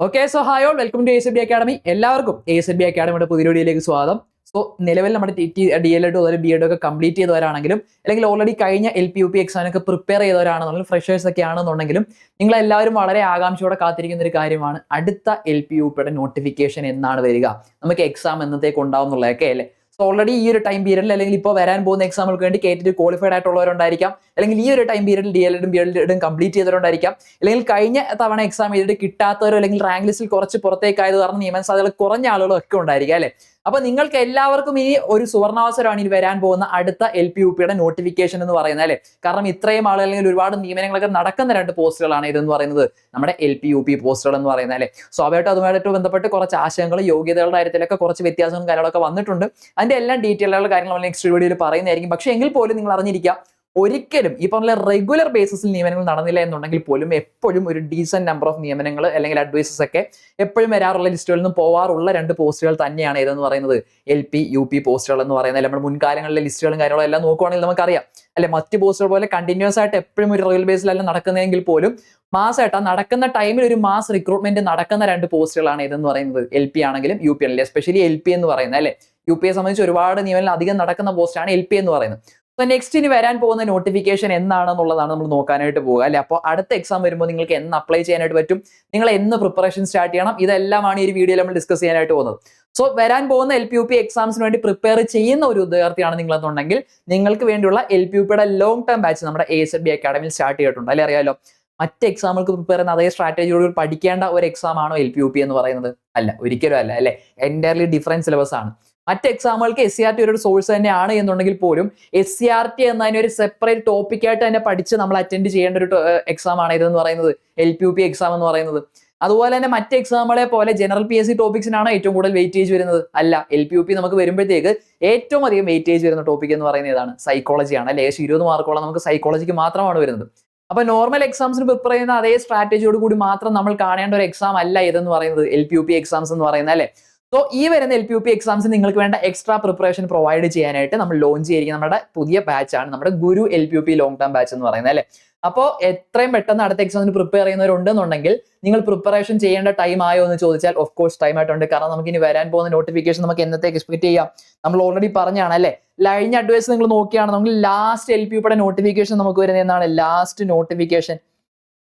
Okay so hi all welcome to A C B academy എല്ലാവർക്കും A C B അക്കാഡമിയുടെ പുതിയ വീഡിയോയിലേക്ക് സ്വാഗതം. സോ നിലവിൽ നമ്മുടെ T T D L Ed അതുപോലെ ബി എഡ് ഒക്കെ കംപ്ലീറ്റ് ചെയ്തവരാണെങ്കിലും അല്ലെങ്കിൽ ഓൾറെഡി കഴിഞ്ഞ എൽ പി യു പി എക്സാമിനൊക്കെ പ്രിപ്പയർ ചെയ്തവരാണെന്നുണ്ടെങ്കിലും ഫ്രഷേഴ്സ് ഒക്കെ ആണെന്നുണ്ടെങ്കിലും നിങ്ങൾ എല്ലാവരും വളരെ ആകാംക്ഷയോടെ കാത്തിരിക്കുന്ന ഒരു കാര്യമാണ് അടുത്ത എൽ പി യു പിയുടെ നോട്ടിഫിക്കേഷൻ എന്നാണ് വരിക. നമുക്ക് എക്സാം എന്നത്തേക്ക് ഉണ്ടാവും എന്നുള്ളതൊക്കെ അല്ലേ? സോ ഓൾറെഡി ഈ ഒരു ടൈം പീരീഡിൽ അല്ലെങ്കിൽ ഇപ്പോൾ വരാൻ പോകുന്ന എക്സാമുകൾക്ക് വേണ്ടി കേറ്റിട്ട് ക്വാളിഫൈഡ് ആയിട്ടുള്ളവരുണ്ടായിരിക്കാം. അല്ലെങ്കിൽ ഈ ഒരു ടൈം പീരീഡിൽ D L B L complete ചെയ്തവരുണ്ടായിരിക്കാം. അല്ലെങ്കിൽ കഴിഞ്ഞ തവണ എക്സാം ചെയ്തിട്ട് കിട്ടാത്തവരോ അല്ലെങ്കിൽ റാങ്ക് ലിസ്റ്റിൽ കുറച്ച് പുറത്തേക്കായത് കാരണം നിയമന സാധ്യതകൾ കുറഞ്ഞ ആളുകളൊക്കെ ഉണ്ടായിരിക്കാം അല്ലെ? അപ്പൊ നിങ്ങൾക്ക് എല്ലാവർക്കും ഈ ഒരു സുവർണാവസരമാണ് ഇനി വരാൻ പോകുന്ന അടുത്ത എൽ പി യു പിയുടെ നോട്ടിഫിക്കേഷൻ എന്ന് പറയുന്നത് അല്ലെ? കാരണം ഇത്രയും ആളുകൾ അല്ലെങ്കിൽ ഒരുപാട് നിയമനങ്ങളൊക്കെ നടക്കുന്ന രണ്ട് പോസ്റ്റുകളാണ് ഇതെന്ന് പറയുന്നത്. നമ്മുടെ എൽ പി യു പി പോസ്റ്റുകൾ എന്ന് പറയുന്നത് അല്ലെ? സ്വാഭാവികമായിട്ട് അതുമായിട്ട് ബന്ധപ്പെട്ട് കുറച്ച് ആശയങ്ങളും യോഗ്യതകളുടെ കാര്യത്തിലൊക്കെ കുറച്ച് വ്യത്യാസങ്ങളും കാര്യങ്ങളൊക്കെ വന്നിട്ടുണ്ട്. അതിന്റെ എല്ലാം ഡീറ്റെയിലുള്ള കാര്യങ്ങൾ നെക്സ്റ്റ് വീഡിയോയിൽ പറയുന്നതായിരിക്കും. പക്ഷേ എങ്കിൽ പോലും നിങ്ങൾ അറിഞ്ഞിരിക്കുക ഒരിക്കലും ഈ പറഞ്ഞ റെഗുലർ ബേസിസിൽ നിയമനങ്ങൾ നടന്നില്ല എന്നുണ്ടെങ്കിൽ പോലും എപ്പോഴും ഒരു ഡീസന്റ് നമ്പർ ഓഫ് നിയമനങ്ങൾ അല്ലെങ്കിൽ അഡ്വൈസസ് ഒക്കെ എപ്പോഴും വരാറുള്ള ലിസ്റ്റുകളിൽ നിന്ന് പോവാറുള്ള രണ്ട് പോസ്റ്റുകൾ തന്നെയാണ് ഇതെന്ന് പറയുന്നത്? എൽ പി യു പി പോസ്റ്റുകൾ എന്ന് പറയുന്നത്. നമ്മുടെ മുൻകാലങ്ങളിലെ ലിസ്റ്റുകളും കാര്യങ്ങളും എല്ലാം നോക്കുവാണെങ്കിൽ നമുക്കറിയാം. അല്ലെ മറ്റ് പോസ്റ്റുകൾ പോലെ കണ്ടിന്യൂസ് ആയിട്ട് എപ്പോഴും ഒരു റെഗുലർ അല്ല നടക്കുന്നതെങ്കിൽ പോലും മാസമായിട്ട് ആ നടക്കുന്ന ടൈമിൽ ഒരു മാസ് റിക്രൂട്ട്മെന്റ് നടക്കുന്ന രണ്ട് പോസ്റ്റുകളാണ് ഇതെന്ന് പറയുന്നത്? എൽ പി ആണെങ്കിലും യു പി ആണെങ്കിലും എസ്പെഷ്യലി എൽ പി എന്ന് പറയുന്നത് അല്ലെ? യു പി എ സംബന്ധിച്ച് ഒരുപാട് നിയമനം അധികം നടക്കുന്ന പോസ്റ്റാണ് എൽ പി എന്ന് പറയുന്നത്. അപ്പൊ നെക്സ്റ്റ് ഇനി വരാൻ പോകുന്ന നോട്ടിഫിക്കേഷൻ എന്താണെന്നുള്ളതാണ് നമ്മൾ നോക്കാനായിട്ട് പോകുക അല്ലെ? അപ്പോൾ അടുത്ത എക്സാം വരുമ്പോൾ നിങ്ങൾക്ക് എന്ന് അപ്ലൈ ചെയ്യാനായിട്ട് പറ്റും. നിങ്ങൾ എന്ന് പ്രിപ്പറേഷൻ സ്റ്റാർട്ട് ചെയ്യണം. ഇതെല്ലാമാണ് ഈ ഒരു വീഡിയോയിൽ നമ്മൾ ഡിസ്കസ് ചെയ്യാനായിട്ട് പോകുന്നത്. സോ വരാൻ പോകുന്ന എൽ പി യു പി എക്സാംസിന് വേണ്ടി പ്രിപ്പയർ ചെയ്യുന്ന ഒരു ഉദ്യോഗാർത്ഥിയാണ് നിങ്ങളെന്നുണ്ടെങ്കിൽ നിങ്ങൾക്ക് വേണ്ടിയുള്ള എൽ പി യു പിയുടെ ലോങ് ടേം ബാച്ച് നമ്മുടെ എ എസ് ബി അക്കാഡമിയിൽ സ്റ്റാർട്ട് ചെയ്തിട്ടുണ്ട് അല്ലെ? അറിയാലോ? മറ്റ് എക്സാമുകൾക്ക് പ്രിപ്പയർ ചെയ്യുന്ന അതേ സ്ട്രാറ്റജിയോട് പഠിക്കേണ്ട ഒരു എക്സാം ആണോ എൽ പി യു പി എന്ന് പറയുന്നത്? അല്ല ഒരിക്കലും അല്ല അല്ലെ? എന്റയർലി ഡിഫറന്റ് സിലബസ് ആണ്. മറ്റ് എക്സാമുകൾക്ക് എസ് സി ആർ ടി ഒരു സോഴ്സ് തന്നെയാണ് എന്നുണ്ടെങ്കിൽ പോലും എസ് സി ആർ ടി എന്നതിന് ഒരു സെപ്പറേറ്റ് ടോപ്പിക്കായിട്ട് തന്നെ പഠിച്ച് നമ്മൾ അറ്റൻഡ് ചെയ്യേണ്ട ഒരു എക്സാം ആണ് ഇതെന്ന് പറയുന്നത്. L P U P exam എന്ന് പറയുന്നത്. അതുപോലെ തന്നെ മറ്റ് എക്സാമുകളെ പോലെ ജനറൽ പി എസ് സി ടോപ്പിക്സിനാണ് ഏറ്റവും കൂടുതൽ വെയിറ്റേജ് വരുന്നത്. അല്ല എൽ പി യു പി നമുക്ക് വരുമ്പോഴത്തേക്ക് ഏറ്റവും അധികം വെയിറ്റേജ് വരുന്ന ടോപ്പിക് എന്ന് പറയുന്നത് ഏതാണ് സൈക്കോളജിയാണ് അല്ലെ? ഏകദേശം ഇരുപത് മാർക്കോളം നമുക്ക് സൈക്കോളജിക്ക് മാത്രമാണ് വരുന്നത്. അപ്പൊ നോർമൽ എക്സാംസിന് പ്രിപ്പയർ ചെയ്യുന്ന അതേ സ്ട്രാറ്റജിയോട് കൂടി മാത്രം നമ്മൾ കാണേണ്ട ഒരു എക്സാം അല്ല ഇതെന്ന് പറയുന്നത് L P U P exams എന്ന് പറയുന്നത് അല്ലെ? സോ ഈ വരുന്ന L P U P exams നിങ്ങൾക്ക് വേണ്ട എക്സ്ട്രാ പ്രിപ്പറേഷൻ പ്രൊവൈഡ് ചെയ്യാനായിട്ട് നമ്മൾ ലോഞ്ച് ചെയ്തിരിക്കുന്ന നമ്മുടെ പുതിയ ബാച്ച് ആണ് നമ്മുടെ Guru L P U P long term batch എന്ന് പറയുന്നത് അല്ലേ? അപ്പോൾ എത്രയും പെട്ടെന്ന് അടുത്ത എക്സാമിന് പ്രിപ്പയർ ചെയ്യുന്നവരുണ്ടെന്നുണ്ടെങ്കിൽ നിങ്ങൾ പ്രിപ്പറേഷൻ ചെയ്യേണ്ട ടൈം ആയോ എന്ന് ചോദിച്ചാൽ ഓഫ് കോഴ്സ് ടൈം ആയിട്ടുണ്ട്. കാരണം നമുക്ക് ഇനി വരാൻ പോകുന്ന നോട്ടിഫിക്കേഷൻ നമുക്ക് എന്നത്തേക്ക് എക്സ്പെക്ട് ചെയ്യാം? നമ്മൾ ഓൾറെഡി പറഞ്ഞാണ് അല്ലെ? കഴിഞ്ഞ അഡ്വൈസ് നിങ്ങൾ നോക്കിയാണെന്നുണ്ടെങ്കിൽ ലാസ്റ്റ് എൽ പി യുടെ നോട്ടിഫിക്കേഷൻ നമുക്ക് വരുന്നത് എന്നാണ്. ലാസ്റ്റ് നോട്ടിഫിക്കേഷൻ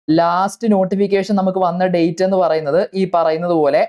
ലാസ്റ്റ് നോട്ടിഫിക്കേഷൻ നമുക്ക് വന്ന ഡേറ്റ് എന്ന് പറയുന്നത് ഈ പറയുന്നത് പോലെ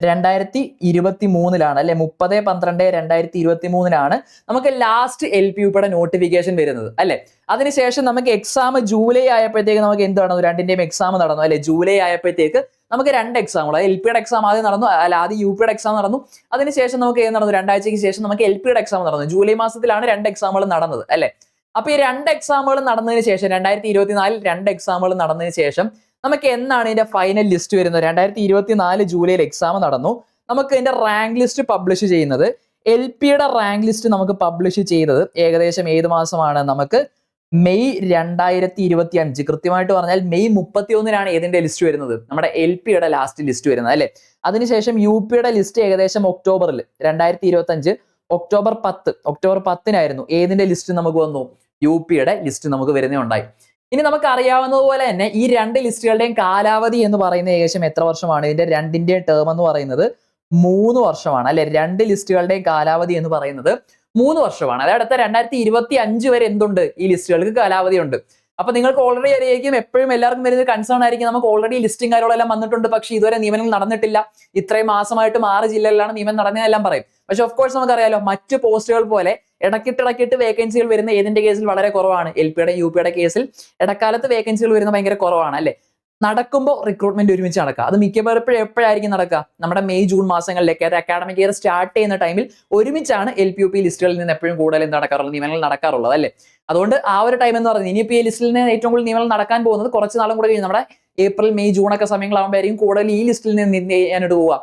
രണ്ടായിരത്തി ഇരുപത്തി മൂന്നിലാണ് അല്ലെ? മുപ്പത് പന്ത്രണ്ട് രണ്ടായിരത്തി ഇരുപത്തി മൂന്നിലാണ് നമുക്ക് ലാസ്റ്റ് എൽ പി യുടെ നോട്ടിഫിക്കേഷൻ വരുന്നത് അല്ലെ? അതിനുശേഷം നമുക്ക് എക്സാം ജൂലൈ ആയപ്പോഴത്തേക്ക് നമുക്ക് എന്ത് നടന്നു? രണ്ടിന്റെയും എക്സാം നടന്നു അല്ലെ? ജൂലൈ ആയപ്പോഴത്തേക്ക് നമുക്ക് രണ്ട് എക്സാമുകൾ എൽ പിയുടെ എക്സാം ആദ്യം നടന്നു അല്ല ആദ്യം യു പിയുടെ എക്സാം നടന്നു. അതിനുശേഷം നമുക്ക് ഏത് നടന്നു? രണ്ടാഴ്ചയ്ക്ക് ശേഷം നമുക്ക് എൽ പിയുടെ എക്സാം നടന്നു. ജൂലൈ മാസത്തിലാണ് രണ്ട് എക്സാമുകൾ നടന്നത് അല്ലെ? അപ്പൊ ഈ രണ്ട് എക്സാമുകൾ നടന്നതിന് ശേഷം രണ്ടായിരത്തി ഇരുപത്തിനാലിൽ രണ്ട് എക്സാമുകൾ നടന്നതിന് ശേഷം നമുക്ക് എന്നാണ് ഇതിന്റെ ഫൈനൽ ലിസ്റ്റ് വരുന്നത്? രണ്ടായിരത്തി ഇരുപത്തി നാല് ജൂലൈയിൽ എക്സാം നടന്നു. നമുക്ക് ഇതിന്റെ റാങ്ക് ലിസ്റ്റ് പബ്ലിഷ് ചെയ്യുന്നത്. എൽ പിയുടെ റാങ്ക് ലിസ്റ്റ് നമുക്ക് പബ്ലിഷ് ചെയ്തത് ഏകദേശം ഏത് മാസമാണ്? നമുക്ക് മെയ് രണ്ടായിരത്തി ഇരുപത്തി അഞ്ച് കൃത്യമായിട്ട് പറഞ്ഞാൽ മെയ് മുപ്പത്തി ഒന്നിനാണ് ഏതിന്റെ ലിസ്റ്റ് വരുന്നത്. നമ്മുടെ എൽ പിയുടെ ലാസ്റ്റ് ലിസ്റ്റ് വരുന്നത് അല്ലെ? അതിനുശേഷം യു പിയുടെ ലിസ്റ്റ് ഏകദേശം ഒക്ടോബറിൽ രണ്ടായിരത്തി ഇരുപത്തി അഞ്ച് ഒക്ടോബർ പത്ത്. ഒക്ടോബർ പത്തിനായിരുന്നു ഏതിന്റെ ലിസ്റ്റ് നമുക്ക് വന്നു? യു പിയുടെ ലിസ്റ്റ് നമുക്ക് വരുന്നേ ഉണ്ടായി. ഇനി നമുക്ക് അറിയാവുന്നതുപോലെ തന്നെ ഈ രണ്ട് ലിസ്റ്റുകളുടെയും കാലാവധി എന്ന് പറയുന്നത് ഏകദേശം എത്ര വർഷമാണ്? ഇതിന്റെ രണ്ടിന്റെ ടേം എന്ന് പറയുന്നത് മൂന്ന് വർഷമാണ്. അല്ലെ? രണ്ട് ലിസ്റ്റുകളുടെയും കാലാവധി എന്ന് പറയുന്നത് മൂന്ന് വർഷമാണ്. അതായത് അടുത്ത രണ്ടായിരത്തി ഇരുപത്തി അഞ്ച് വരെ എന്തുണ്ട്? ഈ ലിസ്റ്റുകൾക്ക് കാലാവധി ഉണ്ട്. അപ്പൊ നിങ്ങൾക്ക് ഓൾറെഡി അറിയായിരിക്കും എപ്പോഴും എല്ലാവർക്കും വരുന്ന കൺസേൺ ആയിരിക്കും. നമുക്ക് ഓൾറെഡി ലിസ്റ്റിംഗ് കാര്യങ്ങളെല്ലാം വന്നിട്ടുണ്ട്. പക്ഷേ ഇതുവരെ നിയമനങ്ങൾ നടന്നിട്ടില്ല. ഇത്രയും മാസമായിട്ടും ആറ് ജില്ലകളിലാണ് നിയമനം നടന്നതെല്ലാം പറയും. പക്ഷെ ഓഫ് കോഴ്സ് നമുക്കറിയാലോ മറ്റ് പോസ്റ്റുകൾ പോലെ ഇടക്കിട്ടിടക്കിട്ട് ഇടക്കിട്ട് വേക്കൻസികൾ വരുന്ന ഏതിന്റെ കേസിൽ വളരെ കുറവാണ്. എൽ പിയുടെ യു പിയുടെ കേസിൽ ഇടക്കാലത്ത് വേക്കൻസികൾ വരുന്ന ഭയങ്കര കുറവാണ് അല്ലെ? നടക്കുമ്പോൾ റിക്രൂട്ട്മെന്റ് ഒരുമിച്ച് നടക്കുക. അത് മിക്കപ്പോഴും എപ്പോഴായിരിക്കും നടക്കുക? നമ്മുടെ മെയ് ജൂൺ മാസങ്ങളിലേക്ക് അത് അക്കാഡമിക് ഇയർ സ്റ്റാർട്ട് ചെയ്യുന്ന ടൈമിൽ ഒരുമിച്ചാണ് എൽ പി യു പി ലിസ്റ്റുകളിൽ നിന്ന് എപ്പോഴും കൂടുതൽ എന്ത് നടക്കാറുള്ളത്? നിയമങ്ങൾ നടക്കാറുള്ളത് അല്ലേ? അതുകൊണ്ട് ആ ഒരു ടൈം എന്ന് പറയുന്നത് ഇനിയിപ്പോൾ ഈ ലിസ്റ്റിൽ നിന്ന് ഏറ്റവും കൂടുതൽ നിയമങ്ങൾ നടക്കാൻ പോകുന്നത് കുറച്ച് നാളും കൂടെ കഴിഞ്ഞ് നമ്മുടെ ഏപ്രിൽ മെയ് ജൂൺ ഒക്കെ സമയങ്ങളാകുമ്പോഴായിരിക്കും കൂടുതൽ ഈ ലിസ്റ്റിൽ നിന്ന് എന്ത് ചെയ്യാനായിട്ട് പോവുക?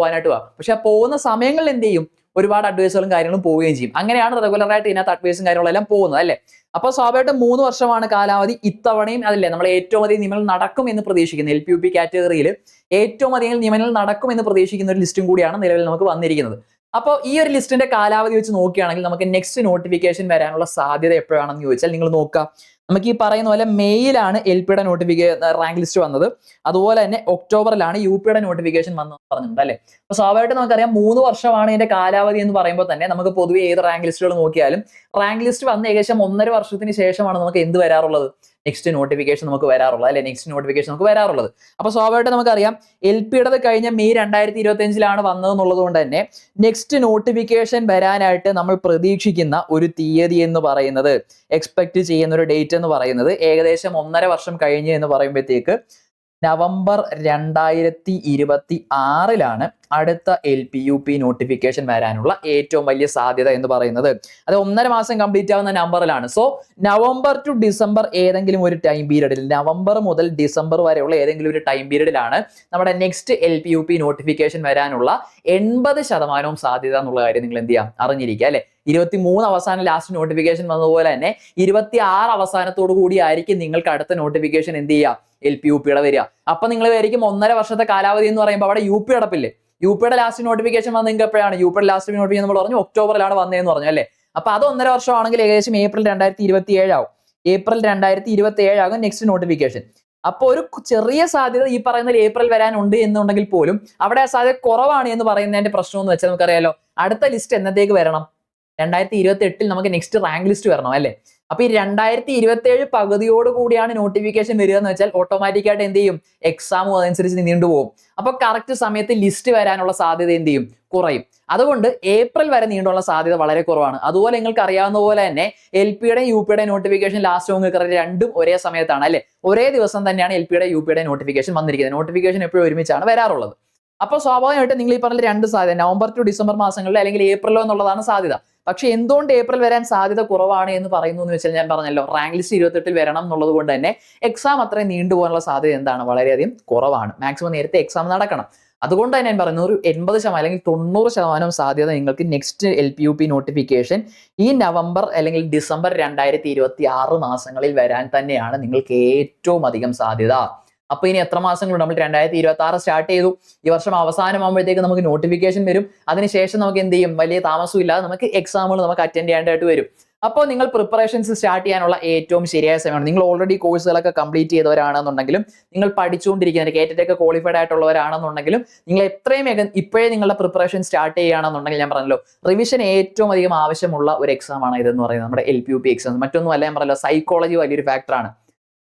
പോകാനായിട്ട് പോവുക. പക്ഷെ ആ പോകുന്ന സമയങ്ങളിൽ എന്ത് ചെയ്യും? ഒരുപാട് അഡ്വൈസുകളും കാര്യങ്ങളും പോവുകയും ചെയ്യും. അങ്ങനെയാണ് റെഗുലറായിട്ട് ഇതിനകത്ത് അഡ്വൈസും കാര്യങ്ങളെല്ലാം പോകുന്നത് അല്ലേ? അപ്പോൾ സ്വാഭാവികമായിട്ടും മൂന്ന് വർഷമാണ് കാലാവധി ഇത്തവണയും അതല്ലേ? നമ്മൾ ഏറ്റവും അധികം നിയമനം നടക്കും എന്ന് പ്രതീക്ഷിക്കുന്ന എൽ പി യു പി കാറ്റഗറിയിൽ ഏറ്റവും അധികം നിയമനങ്ങൾ നടക്കും എന്ന് പ്രതീക്ഷിക്കുന്ന ഒരു ലിസ്റ്റും കൂടിയാണ് നിലവിൽ നമുക്ക് വന്നിരിക്കുന്നത്. അപ്പോൾ ഈ ഒരു ലിസ്റ്റിന്റെ കാലാവധി വെച്ച് നോക്കുകയാണെങ്കിൽ നമുക്ക് നെക്സ്റ്റ് നോട്ടിഫിക്കേഷൻ വരാനുള്ള സാധ്യത എപ്പോഴാണെന്ന് ചോദിച്ചാൽ നിങ്ങൾ നോക്കുക. നമുക്ക് ഈ പറയുന്ന പോലെ മെയ്യിലാണ് എൽ പിയുടെ നോട്ടിഫിക്കേഷൻ റാങ്ക് ലിസ്റ്റ് വന്നത്. അതുപോലെ തന്നെ ഒക്ടോബറിലാണ് യു പിയുടെ നോട്ടിഫിക്കേഷൻ വന്നതെന്ന് പറഞ്ഞിട്ടുണ്ട് അല്ലേ? അപ്പൊ സ്വാഭാവികമായിട്ട് നമുക്കറിയാം മൂന്ന് വർഷമാണ് ഇതിന്റെ കാലാവധി എന്ന് പറയുമ്പോൾ തന്നെ നമുക്ക് പൊതുവെ ഏത് റാങ്ക് ലിസ്റ്റുകൾ നോക്കിയാലും റാങ്ക് ലിസ്റ്റ് വന്ന് ഏകദേശം ഒന്നര വർഷത്തിന് ശേഷമാണ് നമുക്ക് എന്ത് വരാറുള്ളത്? നെക്സ്റ്റ് നോട്ടിഫിക്കേഷൻ നമുക്ക് വരാറുള്ളത്. അല്ലെ? നെക്സ്റ്റ് നോട്ടിഫിക്കേഷൻ നമുക്ക് വരാറുള്ളത്. അപ്പൊ സ്വാഭാവികമായിട്ട് നമുക്കറിയാം എൽ പിയുടേത് കഴിഞ്ഞ മെയ് രണ്ടായിരത്തി ഇരുപത്തി അഞ്ചിലാണ് വന്നതെന്നുള്ളത് കൊണ്ട് തന്നെ നെക്സ്റ്റ് നോട്ടിഫിക്കേഷൻ വരാനായിട്ട് നമ്മൾ പ്രതീക്ഷിക്കുന്ന ഒരു തീയതി എന്ന് പറയുന്നത് എക്സ്പെക്ട് ചെയ്യുന്ന ഒരു ഡേറ്റ് എന്ന് പറയുന്നത് ഏകദേശം ഒന്നര വർഷം കഴിഞ്ഞ് എന്ന് പറയുമ്പോഴത്തേക്ക് നവംബർ രണ്ടായിരത്തി ഇരുപത്തി ആറിലാണ് അടുത്ത L P U P notification വരാനുള്ള ഏറ്റവും വലിയ സാധ്യത എന്ന് പറയുന്നത്. അത് ഒന്നര മാസം കംപ്ലീറ്റ് ആവുന്ന നമ്പറിലാണ് സോ നവംബർ ടു ഡിസംബർ ഏതെങ്കിലും ഒരു ടൈം പീരീഡിൽ നവംബർ മുതൽ ഡിസംബർ വരെയുള്ള ഏതെങ്കിലും ഒരു ടൈം പീരീഡിലാണ് നമ്മുടെ next L P U P notification വരാനുള്ള എൺപത് ശതമാനവും സാധ്യത എന്നുള്ള കാര്യം നിങ്ങൾ എന്ത് ചെയ്യാം? അറിഞ്ഞിരിക്കുക അല്ലെ? ഇരുപത്തി മൂന്ന് അവസാനം ലാസ്റ്റ് നോട്ടിഫിക്കേഷൻ വന്നതുപോലെ തന്നെ ഇരുപത്തി ആറ് അവസാനത്തോടു കൂടി ആയിരിക്കും നിങ്ങൾക്ക് അടുത്ത നോട്ടിഫിക്കേഷൻ എന്ത് ചെയ്യുക? എൽ പി യു പിയുടെ വരിക. അപ്പൊ നിങ്ങൾ വിചാരിക്കും ഒന്നര വർഷത്തെ കാലാവധി എന്ന് പറയുമ്പോൾ അവിടെ യു പി അടപ്പില്ലേ? യു പിയുടെ ലാസ്റ്റ് നോട്ടിഫിക്കേഷൻ വന്നത് നിങ്ങൾക്ക് എപ്പോഴാണ് യു പിയുടെ ലാസ്റ്റ് നോട്ടിഫിക്കേഷൻ നമ്മൾ പറഞ്ഞു ഒക്ടോബറിലാണ് വന്നതെന്ന് പറഞ്ഞു അല്ലേ? അപ്പൊ അത് ഒന്നര വർഷമാണെങ്കിൽ ഏകദേശം ഏപ്രിൽ രണ്ടായിരത്തി ഇരുപത്തി ഏഴാവും ഏപ്രിൽ രണ്ടായിരത്തി ഇരുപത്തി ഏഴാകും നെക്സ്റ്റ് നോട്ടിഫിക്കേഷൻ അപ്പോൾ ഒരു ചെറിയ സാധ്യത ഈ പറയുന്നതിൽ ഏപ്രിൽ വരാനുണ്ട് എന്നുണ്ടെങ്കിൽ പോലും അവിടെ ആ സാധ്യത കുറവാണ് എന്ന് പറയുന്നതിന്റെ പ്രശ്നം എന്ന് വെച്ചാൽ നമുക്കറിയാലോ. അടുത്ത ലിസ്റ്റ് എന്നത്തേക്ക് വരണം? രണ്ടായിരത്തി ഇരുപത്തി എട്ടിൽ നമുക്ക് നെക്സ്റ്റ് റാങ്ക് ലിസ്റ്റ് വരണം അല്ലേ? അപ്പൊ ഈ രണ്ടായിരത്തി ഇരുപത്തി ഏഴ് പകുതിയോട് കൂടിയാണ് നോട്ടിഫിക്കേഷൻ വരിക എന്ന് വെച്ചാൽ ഓട്ടോമാറ്റിക് ആയിട്ട് എന്ത് ചെയ്യും? എക്സാമും അതനുസരിച്ച് നീണ്ടുപോകും അപ്പൊ കറക്റ്റ് സമയത്ത് ലിസ്റ്റ് വരാനുള്ള സാധ്യത എന്ത് ചെയ്യും? കുറയും. അതുകൊണ്ട് ഏപ്രിൽ വരെ നീണ്ടുള്ള സാധ്യത വളരെ കുറവാണ്. അതുപോലെ നിങ്ങൾക്ക് അറിയാവുന്ന പോലെ തന്നെ എൽ പിയുടെ യു പിയുടെ നോട്ടിഫിക്കേഷൻ ലാസ്റ്റ് നിങ്ങൾക്ക് രണ്ടും ഒരേ സമയത്താണ് അല്ലെ? ഒരേ ദിവസം തന്നെയാണ് എൽ പിയുടെ യു പിയുടെ നോട്ടിഫിക്കേഷൻ വന്നിരിക്കുന്നത്. നോട്ടിഫിക്കേഷൻ എപ്പോഴും ഒരുമിച്ചാണ് വരാറുള്ളത്. അപ്പോൾ സ്വാഭാവികമായിട്ട് നിങ്ങൾ ഈ പറഞ്ഞ രണ്ട് സാധ്യത നവംബർ ടു ഡിസംബർ മാസങ്ങളിൽ അല്ലെങ്കിൽ ഏപ്രിലോ എന്നുള്ളതാണ് സാധ്യത. പക്ഷെ എന്തുകൊണ്ട് ഏപ്രിൽ വരാൻ സാധ്യത കുറവാണ് എന്ന് പറയുന്നു എന്ന് വെച്ചാൽ ഞാൻ പറഞ്ഞല്ലോ റാങ്ക് ലിസ്റ്റ് ഇരുപത്തെട്ടിൽ വരണം എന്നുള്ളത് കൊണ്ട് തന്നെ എക്സാം അത്രയും നീണ്ടുപോകാനുള്ള സാധ്യത എന്താണ്? വളരെയധികം കുറവാണ്. മാക്സിമം നേരത്തെ എക്സാം നടക്കണം. അതുകൊണ്ട് തന്നെ ഞാൻ പറയുന്നു ഒരു എൺപത് ശതമാനം അല്ലെങ്കിൽ തൊണ്ണൂറ് ശതമാനം സാധ്യത നിങ്ങൾക്ക് next L P U P notification ഈ നവംബർ അല്ലെങ്കിൽ ഡിസംബർ രണ്ടായിരത്തി ഇരുപത്തി ആറ് മാസങ്ങളിൽ വരാൻ തന്നെയാണ് നിങ്ങൾക്ക് ഏറ്റവും അധികം സാധ്യത. അപ്പൊ ഇനി എത്ര മാസങ്ങളുണ്ട്? നമ്മൾ രണ്ടായിരത്തി ഇരുപത്തി ആറ് സ്റ്റാർട്ട് ചെയ്തു. ഈ വർഷം അവസാനമാകുമ്പോഴത്തേക്ക് നമുക്ക് നോട്ടിഫിക്കേഷൻ വരും. അതിനുശേഷം നമുക്ക് എന്ത് ചെയ്യും? വലിയ താമസവും ഇല്ലാതെ നമുക്ക് എക്സാമുകൾ നമുക്ക് അറ്റൻഡ് ചെയ്യേണ്ടതായിട്ട് വരും. അപ്പോൾ നിങ്ങൾ പ്രിപ്പറേഷൻസ് സ്റ്റാർട്ട് ചെയ്യാനുള്ള ഏറ്റവും ശരിയായ സമയമാണ്. നിങ്ങൾ ഓൾറെഡി കോഴ്സുകളൊക്കെ കംപ്ലീറ്റ് ചെയ്തവരാണെന്നുണ്ടെങ്കിലും നിങ്ങൾ പഠിച്ചുകൊണ്ടിരിക്കുന്ന കേറ്റൊക്കെ ക്വാളിഫൈഡ് ആയിട്ടുള്ളവരാണെന്നുണ്ടെങ്കിലും നിങ്ങൾ എത്രയും വേഗം ഇപ്പോഴേ നിങ്ങളുടെ പ്രിപ്പറേഷൻ സ്റ്റാർട്ട് ചെയ്യുകയാണെന്നുണ്ടെങ്കിൽ ഞാൻ പറഞ്ഞല്ലോ റിവിഷൻ ഏറ്റവും അധികം ആവശ്യമുള്ള ഒരു എക്സാമാണ് ഇതെന്ന് പറയുന്നത്. നമ്മുടെ L P U P exam മറ്റൊന്നും അല്ല ഞാൻ പറഞ്ഞല്ലോ സൈക്കോളജി വലിയൊരു ഫാക്ടറാണ്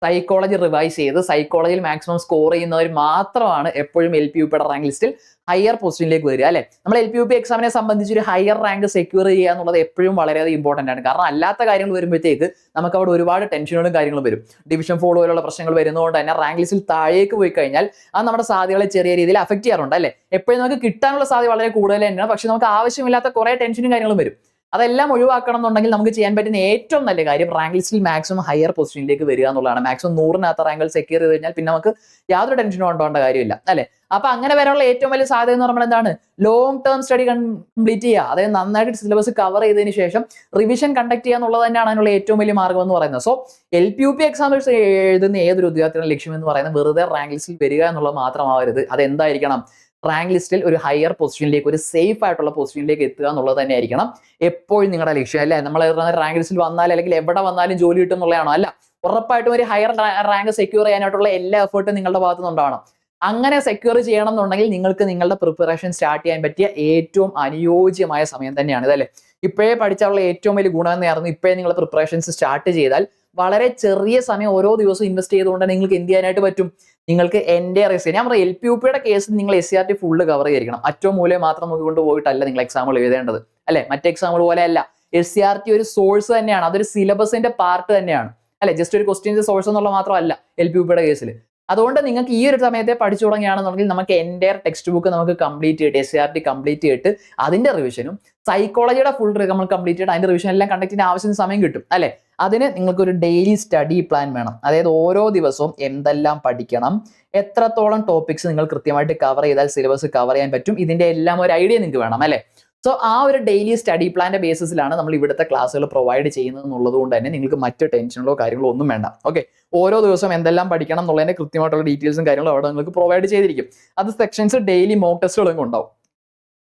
സൈക്കോളജി റിവൈസ് ചെയ്ത് സൈക്കോളജിയിൽ മാക്സിമം സ്കോർ ചെയ്യുന്നവർ മാത്രമാണ് എപ്പോഴും എൽ പി യു പിയുടെ റാങ്ക് ലിസ്റ്റിൽ ഹയർ പൊസിഷനിലേക്ക് വരിക അല്ലെ? നമ്മൾ എൽ പി യു പി എക്സാമിനെ സംബന്ധിച്ച് ഒരു ഹയർ റാങ്ക് സെക്യൂർ ചെയ്യുക എന്നുള്ളത് എപ്പോഴും വളരെയധികം ഇമ്പോർട്ടന്റ് ആണ്. കാരണം അല്ലാത്ത കാര്യങ്ങൾ വരുമ്പോഴത്തേക്ക് നമുക്ക് അവിടെ ഒരുപാട് ടെൻഷനുകളും കാര്യങ്ങളും വരും. ഡിവിഷൻ ഫോൾ പോലുള്ള പ്രശ്നങ്ങൾ വരുന്നതുകൊണ്ട് തന്നെ റാങ്ക് ലിസ്റ്റിൽ താഴേക്ക് പോയി കഴിഞ്ഞാൽ അത് നമ്മുടെ സാധ്യതകളെ ചെറിയ രീതിയിൽ അഫക്ട് ചെയ്യാറുണ്ട് അല്ലെ? എപ്പോഴും നമുക്ക് കിട്ടാനുള്ള സാധ്യത വളരെ കൂടുതൽ തന്നെയാണ്. പക്ഷെ നമുക്ക് ആവശ്യമില്ലാത്ത കുറേ ടെൻഷനും കാര്യങ്ങളും വരും. അതെല്ലാം ഒഴിവാക്കണം എന്നുണ്ടെങ്കിൽ നമുക്ക് ചെയ്യാൻ പറ്റുന്ന ഏറ്റവും നല്ല കാര്യം റാങ്ക് ലിസ്റ്റിൽ മാക്സിമം ഹയർ പൊസിഷനിലേക്ക് വരിക എന്നുള്ളതാണ്. മാക്സിമം നൂറിനകത്ത് റാങ്കിൽ സെക്യൂർ ചെയ്ത് കഴിഞ്ഞാൽ പിന്നെ നമുക്ക് യാതൊരു ടെൻഷനും ഉണ്ടാവേണ്ട കാര്യമില്ല അല്ലെ? അപ്പൊ അങ്ങനെ വരാനുള്ള ഏറ്റവും വലിയ സാധ്യത എന്ന് പറയുമ്പോൾ എന്താണ്? ലോങ് ടേം സ്റ്റഡി കംപ്ലീറ്റ് ചെയ്യുക. അതായത് നന്നായിട്ട് സിലബസ് കവർ ചെയ്തതിന് ശേഷം റിവിഷൻ കണ്ടക്ട് ചെയ്യുക എന്നുള്ളത് തന്നെയാണ് അതിനുള്ള ഏറ്റവും വലിയ മാർഗം എന്ന് പറയുന്നത്. So L P U P examples എഴുതുന്ന ഏതൊരു ഉദ്യോഗാർത്ഥിയുടെ ലക്ഷ്യം എന്ന് പറയുന്നത് വെറുതെ റാങ്ക് ലിസ്റ്റിൽ വരിക എന്നുള്ളത് മാത്രമാവരുത്. അത് എന്തായിരിക്കണം റാങ്ക് ലിസ്റ്റിൽ ഒരു ഹയർ പൊസിഷനിലേക്ക് ഒരു സേഫ് ആയിട്ടുള്ള പൊസിഷനിലേക്ക് എത്തുക എന്നുള്ളത് തന്നെ ആയിരിക്കണം എപ്പോഴും നിങ്ങളുടെ ലക്ഷ്യം അല്ലേ? നമ്മൾ റാങ്ക് ലിസ്റ്റിൽ വന്നാൽ അല്ലെങ്കിൽ എവിടെ വന്നാലും ജോലി കിട്ടും എന്നുള്ളതാണോ? അല്ല ഉറപ്പായിട്ടും ഒരു ഹയർ റാങ്ക് സെക്യൂർ ചെയ്യാനായിട്ടുള്ള എല്ലാ എഫേർട്ടും നിങ്ങളുടെ ഭാഗത്തു നിന്നുണ്ടാവണം അങ്ങനെ സെക്യൂർ ചെയ്യണം എന്നുണ്ടെങ്കിൽ നിങ്ങൾക്ക് നിങ്ങളുടെ പ്രിപ്പറേഷൻ സ്റ്റാർട്ട് ചെയ്യാൻ പറ്റിയ ഏറ്റവും അനുയോജ്യമായ സമയം തന്നെയാണ് ഇതല്ലേ? ഇപ്പോഴേ പഠിച്ചാലുള്ള ഏറ്റവും വലിയ ഗുണം എന്നായിരുന്നു ഇപ്പോഴേ നിങ്ങൾ പ്രിപ്പറേഷൻസ് സ്റ്റാർട്ട് ചെയ്താൽ വളരെ ചെറിയ സമയം ഓരോ ദിവസവും ഇൻവെസ്റ്റ് ചെയ്തുകൊണ്ട് നിങ്ങൾക്ക് എന്ത് ചെയ്യാനായിട്ട് പറ്റും? നിങ്ങൾക്ക് എന്റെ റിസ്ക് ഞാൻ പറയാം എൽ പി യു പിയുടെ കേസിൽ നിങ്ങൾ S C R T full cover ചെയ്തിരിക്കണം. അറ്റവും മൂലം മാത്രം നോക്കിക്കൊണ്ട് പോയിട്ടല്ല നിങ്ങൾ എക്സാമ്പിൾ എഴുതേണ്ടത്. അല്ലെ? മറ്റേ എക്സാമ്പിൾ പോലെ അല്ല. എസ് സി ആർ ടി ഒരു സോഴ്സ് തന്നെയാണ്. അതൊരു സിലബസിന്റെ പാർട്ട് തന്നെയാണ്. അല്ലെ? ജസ്റ്റ് ഒരു ക്വസ്റ്റ്യൻസ് സോഴ്സ് എന്നുള്ള മാത്രമല്ല എൽ പി യു പിയുടെ കേസിൽ അതുകൊണ്ട് നിങ്ങൾക്ക് ഈ ഒരു സമയത്തെ പഠിച്ചു തുടങ്ങുകയാണെന്നുണ്ടെങ്കിൽ നമുക്ക് എന്റെ ടെക്സ്റ്റ് ബുക്ക് നമുക്ക് കംപ്ലീറ്റ് ചെയ്തിട്ട് എസ് ആർ ടി കംപ്ലീറ്റ് ചെയ്തിട്ട് അതിന്റെ റിവിഷനും സൈക്കോളജിയുടെ ഫുൾ നമ്മൾ കംപ്ലീറ്റ് ചെയ്തിട്ട് അതിന്റെ റിവിഷൻ എല്ലാം കണ്ടക്ട് ചെയ്യുന്ന ആവശ്യത്തിന് സമയം കിട്ടും. അല്ലെ? അതിന് നിങ്ങൾക്കൊരു ഡെയിലി സ്റ്റഡി പ്ലാൻ വേണം. അതായത് ഓരോ ദിവസവും എന്തെല്ലാം പഠിക്കണം എത്രത്തോളം ടോപ്പിക്സ് നിങ്ങൾ കൃത്യമായിട്ട് കവർ ചെയ്താൽ സിലബസ് കവർ ചെയ്യാൻ പറ്റും ഇതിന്റെ എല്ലാം ഒരു ഐഡിയ നിങ്ങൾക്ക് വേണം അല്ലേ? സോ ആ ഒരു ഡെയിലി സ്റ്റഡി പ്ലാന്റെ ബേസിസിലാണ് നമ്മൾ ഇവിടുത്തെ ക്ലാസ്സുകൾ പ്രൊവൈഡ് ചെയ്യുന്നത് എന്നുള്ളത് കൊണ്ട് തന്നെ നിങ്ങൾക്ക് മറ്റ് ടെൻഷനുകളോ കാര്യങ്ങളോ ഒന്നും വേണ്ട. ഓക്കെ ഓരോ ദിവസം എന്തെല്ലാം പഠിക്കണം എന്നുള്ളതിന്റെ കൃത്യമായിട്ടുള്ള ഡീറ്റെയിൽസും കാര്യങ്ങളും അവിടെ നിങ്ങൾക്ക് പ്രൊവൈഡ് ചെയ്തിരിക്കും. അത് സെക്ഷൻസ് ഡെയിലി മോക്ക് ടെസ്റ്റുകളും ഉണ്ടാവും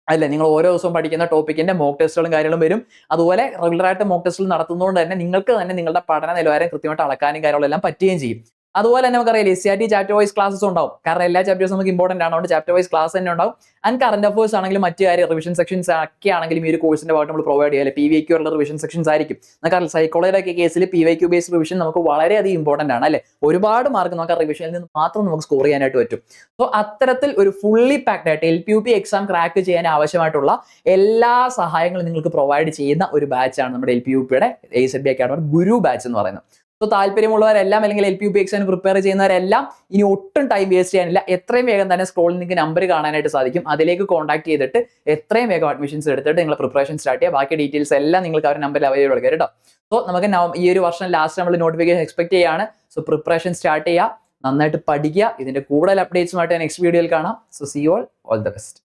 അല്ലേ? നിങ്ങൾ ഓരോ ദിവസവും പഠിക്കുന്ന ടോപ്പിക്കിന്റെ മോക്ക് ടെസ്റ്റുകളും കാര്യങ്ങളും വരും. അതുപോലെ റെഗുലർ ആയിട്ട് മോക്ക് ടെസ്റ്റുകൾ നടത്തുന്നതുകൊണ്ട് തന്നെ നിങ്ങൾക്ക് തന്നെ നിങ്ങളുടെ പഠന നിലവാരം കൃത്യമായിട്ട് അളക്കാനും കാര്യങ്ങളെല്ലാം പറ്റുകയും ചെയ്യും. അതുപോലെ തന്നെ നമുക്കറിയാം S C R T chapter wise classes ഉണ്ടാവും. കാരണം എല്ലാ ചാപ്റ്റേഴ്സും നമുക്ക് ഇമ്പോർട്ടന്റ് ആണ്. അതുകൊണ്ട് ചാപ്റ്റർ വൈസ് ക്ലാസ് തന്നെ ഉണ്ടാവും. ആൻഡ് കറന്റ് അഫേഴ്സ് ആണെങ്കിലും മറ്റു കാര്യം റിവിഷൻ സെക്ഷൻസ് ഒക്കെ ആണെങ്കിലും ഈ ഒരു കോഴ്സിന്റെ ഭാഗത്ത് നമ്മൾ പ്രൊവൈഡ് ചെയ്യാം പി വി ക്യൂ ഉള്ള റിവിഷൻ സെക്ഷൻസ് ആയിരിക്കും. നമുക്കറിയാം സൈക്കോളജിയുടെ ഒക്കെ കേസിൽ P Y Q based revision നമുക്ക് വളരെയധികം ഇമ്പോർട്ടന്റ് ആണ്. അല്ലേ ഒരുപാട് മാർക്ക് നമുക്ക് റിവിഷനിൽ നിന്ന് മാത്രം നമുക്ക് സ്കോർ ചെയ്യാനായിട്ട് പറ്റും. സോ അത്തരത്തിൽ ഒരു ഫുള്ളി പാക്ഡ് ആയിട്ട് L P U P exam crack ചെയ്യാൻ ആവശ്യമായിട്ടുള്ള എല്ലാ സഹായങ്ങളും നിങ്ങൾക്ക് പ്രൊവൈഡ് ചെയ്യുന്ന ഒരു ബാച്ചാണ് നമ്മുടെ എൽ പി യു പിയുടെ A C B academy Guru batch എന്ന് പറയുന്നത്. സോ താല്പര്യമുള്ളവരെല്ലാം അല്ലെങ്കിൽ എൽ പി യു പി എക്സാമിന് പ്രിപ്പയർ ചെയ്യുന്നവരെല്ലാം ഇനി ഒട്ടും ടൈം വേസ്റ്റ് ചെയ്യാനില്ല. എത്രയും വേഗം തന്നെ സ്ക്രോളിൽ നിങ്ങൾക്ക് നമ്പർ കാണാനായിട്ട് സാധിക്കും. അതിലേക്ക് കോൺടാക്ട് ചെയ്തിട്ട് എത്രയും വേഗം അഡ്മിഷൻസ് എടുത്തിട്ട് നിങ്ങൾ പ്രിപ്പറേഷൻ സ്റ്റാർട്ട് ചെയ്യുക. ബാക്കി ഡീറ്റെയിൽസ് എല്ലാം നിങ്ങൾക്ക് അവർ നമ്പറിൽ അവൈലബിൾ ആക്കുക കേട്ടോ. സോ നമുക്ക് ഈ ഒരു വർഷം ലാസ്റ്റ് നമ്മൾ നോട്ടിഫിക്കേഷൻ എക്സ്പെക്ട് ചെയ്യാണ് സോ പ്രിപ്പറേഷൻ സ്റ്റാർട്ട് ചെയ്യുക. നന്നായിട്ട് പഠിക്കുക. ഇതിന്റെ കൂടുതൽ അപ്ഡേറ്റ്സുമായിട്ട് നെക്സ്റ്റ് വീഡിയോയിൽ കാണാം. So see all all the best